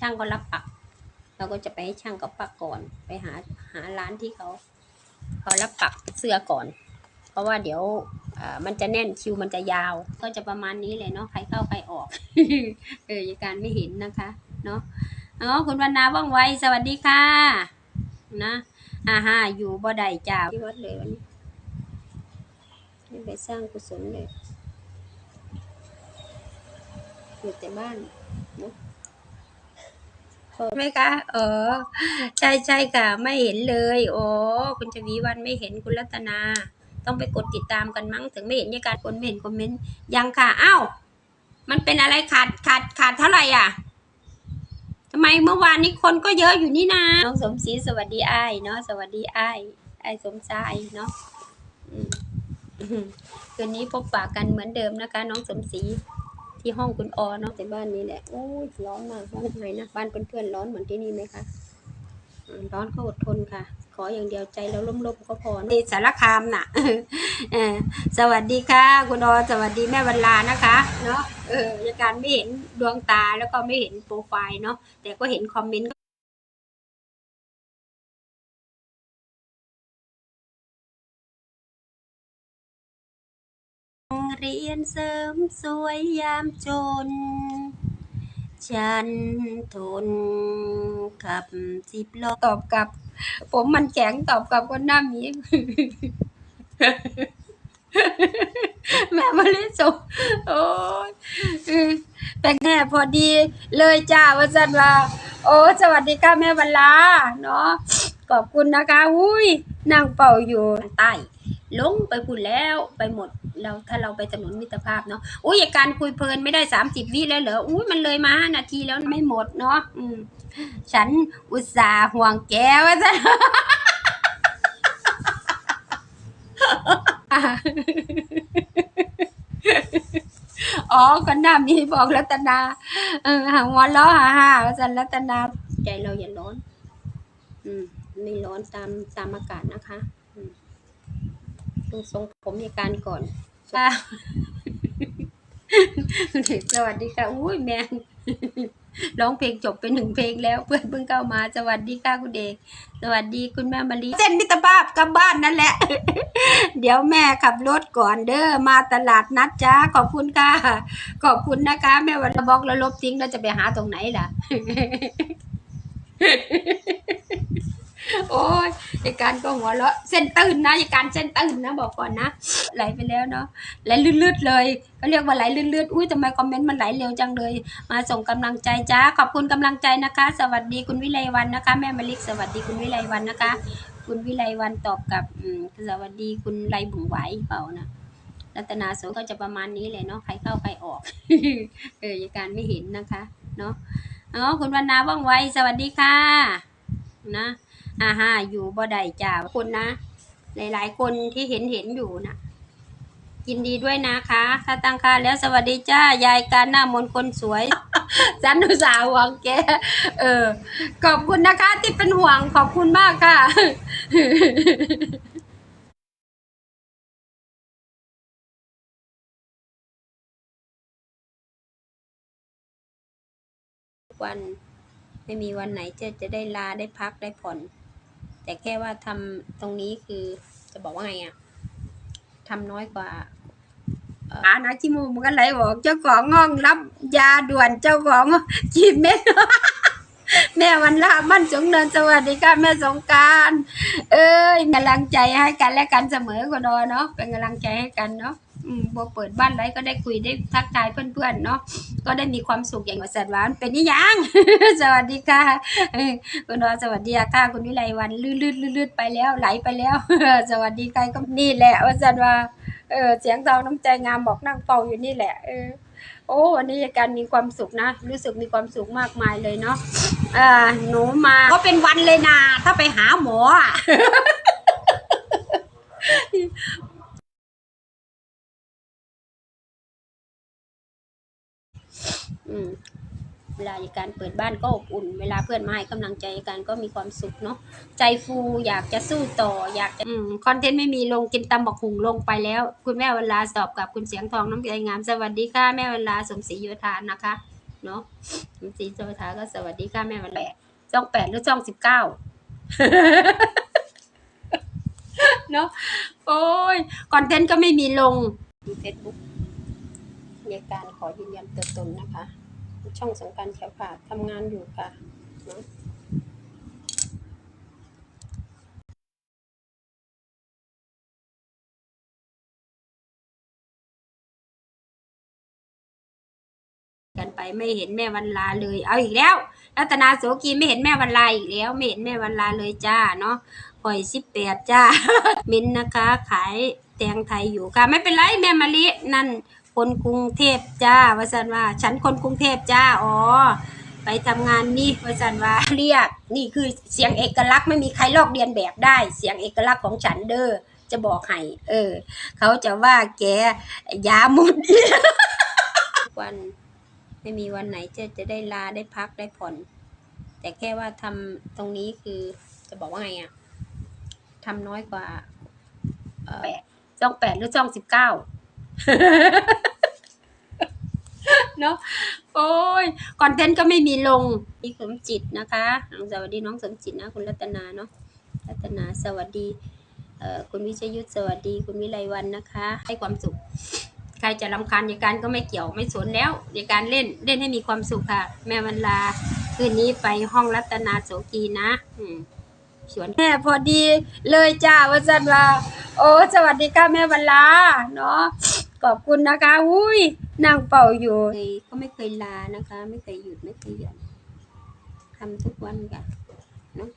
ช่างก็รับปัก เราก็จะไปให้ช่างกับปักก่อน ไปหาหาร้านที่เขาเขารับปักเสื้อก่อน เพราะว่าเดี๋ยวมันจะแน่นคิวมันจะยาว ก็จะประมาณนี้เลยเนาะใครเข้าใครออกเอออย่างการไม่เห็นนะคะเนาะอ๋อคุณวรรณาว่องไวสวัสดีค่ะ นะอ่าฮะอยู่บ่ได้จ้าที่วัดเลยวันนี้ไปสร้างกุศลเลยอยู่แต่บ้านเนาะ ไหมคะเออใช่ใช่ค่ะ ไม่เห็นเลยโอ้คุณชวีวันไม่เห็นคุณรัตนา ต้องไปกดติดตามกันมั้งถึงไม่เห็นในการคนไม่เห็นคอมเมนต์ยังค่ะอ้าวมันเป็นอะไรขาดขาดขาดเท่าไหร่อะทำไมเมื่อวานนี้คนก็เยอะอยู่นี่นะน้องสมศรีสวัสดีไอ้เนาะสวัสดีไอ้ายอ้สมชายเนาะอือืมคืนนี้พบปะกันเหมือนเดิมนะคะ น้องสมศรี ที่ห้องคุณออเนาะแต่บ้านนี้แหละโอ้ยร้อนมากร้อนไหนนะบ้านเพื่อนๆร้อนเหมือนที่นี่ไหมคะอืมร้อนก็อดทนค่ะ ขออย่างเดียวใจเราล่มๆก็พอในสารคามน่ะเออสวัสดีค่ะ คุณออสวัสดีแม่บรรลานะคะเนาะเออในการไม่เห็นดวงตาแล้วก็ไม่เห็นโปรไฟล์เนาะแต่ก็เห็นคอมเมนต์ เรียนเสริมสวยยามจน ฉันทนกับสิบล้อตอบกลับ ผมมันแข็งตอบกลับคนหน้ามี แม่มาเลิสุโอ้ยแต่แม่พอดีเลยจ้าว่าจันว่า โอ้ สวัสดีค่ะแม่บรรลา เนาะขอบคุณนะคะ อุ้ยนั่งเป่าอยู่ใต้ ลงไปพูดแล้วไปหมดเราถ้าเราไปถนนมิตรภาพเนาะอุ้ยการคุยเพลินไม่ได้สามสิบวิแล้วเหรออุ้ยมันเลยมาห้านาทีแล้วไม่หมดเนาะอืมฉันอุตส่าห์ห่วงแกว่าจะอ๋อคนหน้ามีบอกรัตนาเออหาหัวล้อหาหาว่าจะรัตนาใจเราอย่าร้อน อืมไม่ร้อนตามตามอากาศนะคะ ดูทรงผมในการก่อนค่ะสวัสดีค่ะอุ้ยแมงร้องเพลงจบไปหนึ่งเพลงแล้วเพื่อนเพิ่งเข้ามา สวัสดีค่ะคุณเด็กสวัสดีคุณแม่มารีเส้นมิตรภาพกลับบ้านนั่นแหละ เดี๋ยวแม่ขับรถก่อนเด้อมาตลาดนัดจ้าขอบคุณค่ะ ขอบคุณนะคะ แม่วันละบอกแล้วลบทิ้งเราจะไปหาตรงไหนล่ะ โอ้ยไอการก็หัวเราะเส้นตื่นนะไอการเส้นตื่นนะบอกก่อนนะไหลไปแล้วเนาะไหลลื่นๆเลยก็เรียกว่าไหลลื่นๆอุ้ยทำไมคอมเมนต์มันไหลเร็วจังเลย มาส่งกำลังใจจ้าขอบคุณกำลังใจนะคะ สวัสดีคุณวิไลวันนะคะ แม่มะลิกสวัสดีคุณวิไลวันนะคะ คุณวิไลวันตอบกับอสวัสดีคุณไรบุ๋งไหวเปล่านะรัตนาโสก็จะประมาณนี้เลยเนาะใครเข้าใครออกเอออการไม่เห็นนะคะ เนาะอ๋อคุณวรรณาว่องไวสวัสดีค่ะ นะ อ่าฮะอยู่บ่ได้จ้าคุณนะ หลายๆ คนที่เห็นเห็นอยู่นะยินดีด้วยนะคะ ถ้าตั้งค่าแล้วสวัสดีจ้ายายการหน้ามนต์คนสวยจันอุสาห์หวังแกเออ ขอบคุณนะคะที่เป็นห่วงขอบคุณมากค่ะวันไม่มีวันไหนจะจะได้ลาได้พักได้ผ่อน แต่แค่ว่าทำตรงนี้คือจะบอกว่าไงอะทำน้อยกว่าอานะขี้มูมันก็ไหลออกเจ้าของห้องรับยาด่วนเจ้าของจีบเม็ดแม่วันละมั่นสงเนินสวัสดีค่ะแม่สงการ เอ้ยกำลังใจให้กันและกันเสมอคนดอเนาะเป็นกำลังใจให้กันเนาะ อืมอเปิดบ้านไรก็ได้คุยได้ทักทายเพื่อนๆเนาะก็ได้มีความสุขอย่างสัตว์หวานเป็นนิยัง สวัสดีค่ะคุณดอสวัสดีค่ะคุณวิไลวันลื่นลื่นลื่นลื่นไปแล้วไหลไปแล้ว สวัสดีค่ะก็นี่แหละว่าสัตว์ว่าเออเสียงเราน้ำใจงามบอกนั่งเฝ้าอยู่นี่แหละเออโอ้วันนี้การมีความสุขนะ รู้สึกมีความสุขมากมายเลยเนาะอ่าหนูมาก็เป็นวันเลยนะถ้าไปหาหมอ อืมเวลาในการเปิดบ้านก็อบอุ่น เวลาเพื่อนมาให้กำลังใจกันก็มีความสุขเนาะใจฟูอยากจะสู้ต่ออยากจะคอนเทนต์ไม่มีลงกินตำบักหุงลงไปแล้ว คุณแม่เวลาสอบกับคุณเสียงทองน้ำใจงามสวัสดีค่ะแม่เวลาสมศรีโยธานะคะเนาะคุณศรีโสธาก็สวัสดีค่ะแม่วันแปดช่องแปดหรือช่องสิบเก้าเนาะโอ้ยคอนเทนต์ก็ไม่มีลงเฟซบุ๊กมีการขอยืนยันตัวตนนะคะ ช่องสังกรารแถวค่ะทำงานอยู่ค่ะเนาะกันไปไม่เห็นแม่วันลาเลย เอาอีกแล้ว รัตนาโสกีไม่เห็นแม่วันลาอีกแล้ว ไม่เห็นแม่วันลาเลยจ้าเนาะปล่อยสิบแปดจ้า มินนะคะ ขายแตงไทยอยู่ค่ะ ไม่เป็นไรแม่มะลินั่น คนกรุงเทพจ้าวสันว่า ฉันคนกรุงเทพจ้าอ๋อไปทำงานนี่วสันว่าเรียกนี่คือเสียงเอกลักษณ์ไม่มีใครลอกเลียนแบบได้ เสียงเอกลักษณ์ของฉันเด้อจะบอกให้เออ เขาจะว่าแกยาหมดทุกวันไม่มีวันไหนจะจะได้ลาได้พักได้ผ่อน แต่แค่ว่าทำตรงนี้คือจะบอกว่าไงอะทำน้อยกว่าเอ่อช่องแปดหรือช่องสิบเก้า เนาะโอ้ยคอนเทนต์ก็ไม่มีลงนี่สมจิตนะคะสวัสดีน้องสมจิตนะ คุณรัตนาเนาะรัตนาสวัสดีคุณวิชยุทธสวัสดี คุณวิไลวันนะคะ ให้ความสุข ใครจะรำคาญในการก็ไม่เกี่ยวไม่สนแล้วในการเล่นเล่นให้มีความสุขค่ะ แม่วันลาคืนนี้ไปห้องรัตนาโสกีนะอืมสวนแม่พอดีเลยจ้าว่าจันว่าโอ้สวัสดีค่ะแม่วันลาเนาะ ขอบคุณนะคะอุ้ยนั่งเป่าอยู่ก็ไม่เคยลานะคะ ไม่เคยหยุดไม่เคยหย่อนทำทุกวันค่ะเนาะ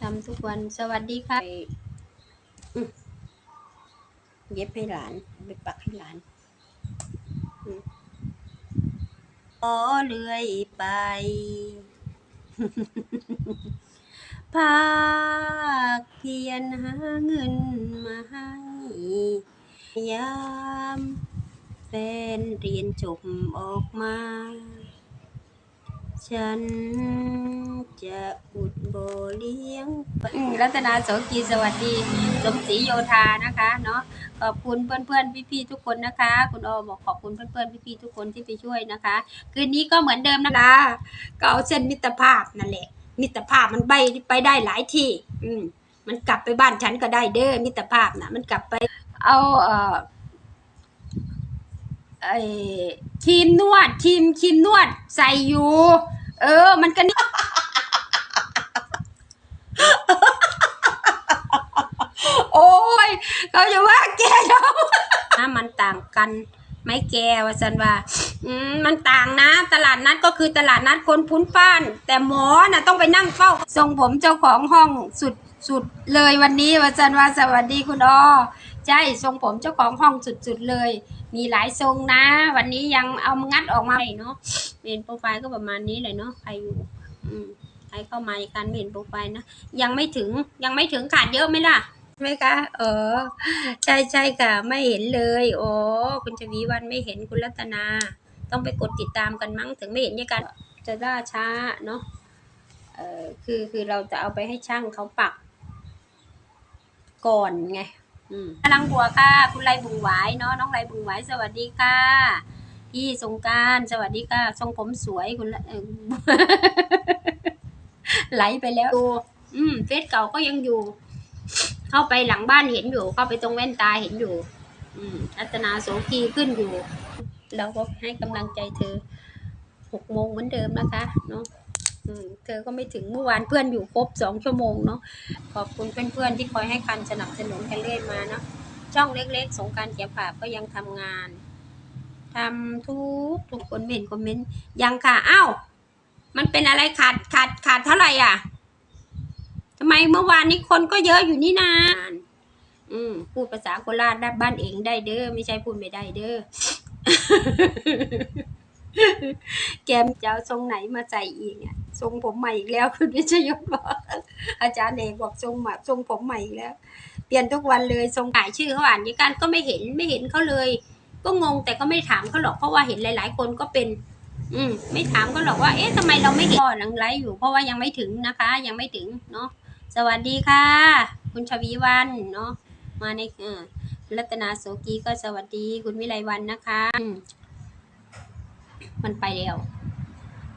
ทำทุกวันสวัสดีค่ะเย็บให้หลานไปปักให้หลานอืมขอเลื่อยไปภาคเพียรหาเงินมาให้ ยามแฟนเรียนจบออกมา ฉันจะอุดบเลี้ยงรัตนาโสกีสวัสดีสมศรีโยธานะคะเนาะขอบคุณเพื่อนๆพี่ๆทุกคนนะคะ คุณโอบอกขอบคุณเพื่อนๆพี่ๆทุกคนที่ไปช่วยนะคะ คืนนี้ก็เหมือนเดิมนะคะก็เอาเส้นมิตรภาพนั่นแหละ มิตรภาพมันไปไปได้หลายที่ อืมมันกลับไปบ้านฉันก็ได้เด้อมิตรภาพนะมันกลับไป เอาเอ่อไอ้ครีมนวดครีมครีมนวดใส่อยู่ เออ มันก็นี่โอ้ยเขาจะว่าแกเรานะมันต่างกันไหม่แกว่าสันว่า อืมมันต่างนะ ตลาดนัดก็คือตลาดนัดคนพุ้นป้าน แต่หมอน่ะต้องไปนั่งเฝ้าทรงผมเจ้าของห้องสุดสุดเลยวันนี้ว่าสันว่าสวัสดีคุณออ ใช่ทรงผมเจ้าของห้องสุดสุดเลย มีหลายทรงนะ วันนี้ยังเอางัดออกมาเลยเนาะเห็นโปรไฟล์ก็ประมาณนี้เลยเนาะใครอยู่อืมใครเข้ามาในการไม่เห็นโปรไฟล์นะยังไม่ถึงยังไม่ถึงขาดเยอะไหมล่ะไหมคะเออใช่ใช่ค่ะ ไม่เห็นเลยโอ้คุณชวีวันไม่เห็นคุณรัตนา ต้องไปกดติดตามกันมั้งถึงไม่เห็นเนี่ยกันจะล่าช้าเนาะเออคือคือเราจะเอาไปให้ช่างเขาปักก่อนไง อืมกำลังบัวค่ะ คุณไรบุงหวายเนาะน้องไรบุงหวายสวัสดีค่ะ พี่สงการสวัสดีค่ะทรงผมสวยคุณไหลไปแล้วดูอืมเฟซเก่าก็ยังอยู่ เข้าไปหลังบ้านเห็นอยู่ เข้าไปตรงแว่นตาเห็นอยู่ อืมรัตนาโสกีขึ้นอยู่ เราก็ให้กำลังใจเธอหกโมงเหมือนเดิมนะคะเนาะ เธอก็ไม่ถึงเมื่อวานเพื่อนอยู่ครบสองชั่วโมงเนาะขอบคุณเพื่อนๆที่คอยให้การสนับสนุนกันเรื่อยมาเนาะช่องเล็กๆ สงการเกียบผาก็ยังทำงานทำทุกทุกคนไม่เห็นคอมเมนต์ยังค่ะอ้าวมันเป็นอะไรขาดขาดขาดเท่าไหร่อะทำไมเมื่อวานนี้คนก็เยอะอยู่นี่นาอืมพูดภาษาโคราชได้บ้านเองได้เด้อไม่ใช่พูดไม่ได้เด้อแกมจะเอาทรงไหนมาใส่อีกอะ ทรงผมใหม่อีกแล้ว คุณวิชยศบอกอาจารย์เอกบอกทรงทรงผมใหม่อีกแล้ว เปลี่ยนทุกวันเลยทรงขายชื่อเขาอ่านยี่การก็ไม่เห็นไม่เห็นเขาเลย ก็งงแต่ก็ไม่ถามเขาหรอกเพราะว่าเห็นหลาย ๆ คนก็เป็น อืมไม่ถามก็หรอกว่าเอ๊ะทำไมเราไม่เห็นก็หลังไลฟ์อยู่ เพราะว่ายังไม่ถึงนะคะ ยังไม่ถึงเนาะสวัสดีค่ะ คุณชวีวันเนาะมาในเออรัตนาโสกีก็สวัสดีคุณวิไลวันนะคะมมันไปแล้ว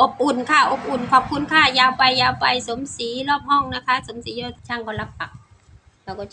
อบอุ่นค่ะ อบอุ่น ขอบคุณค่ะ ยาวไปยาวไปสมศรีรอบห้องนะคะ สมศรียอดช่างก็รับปักเราก็จะ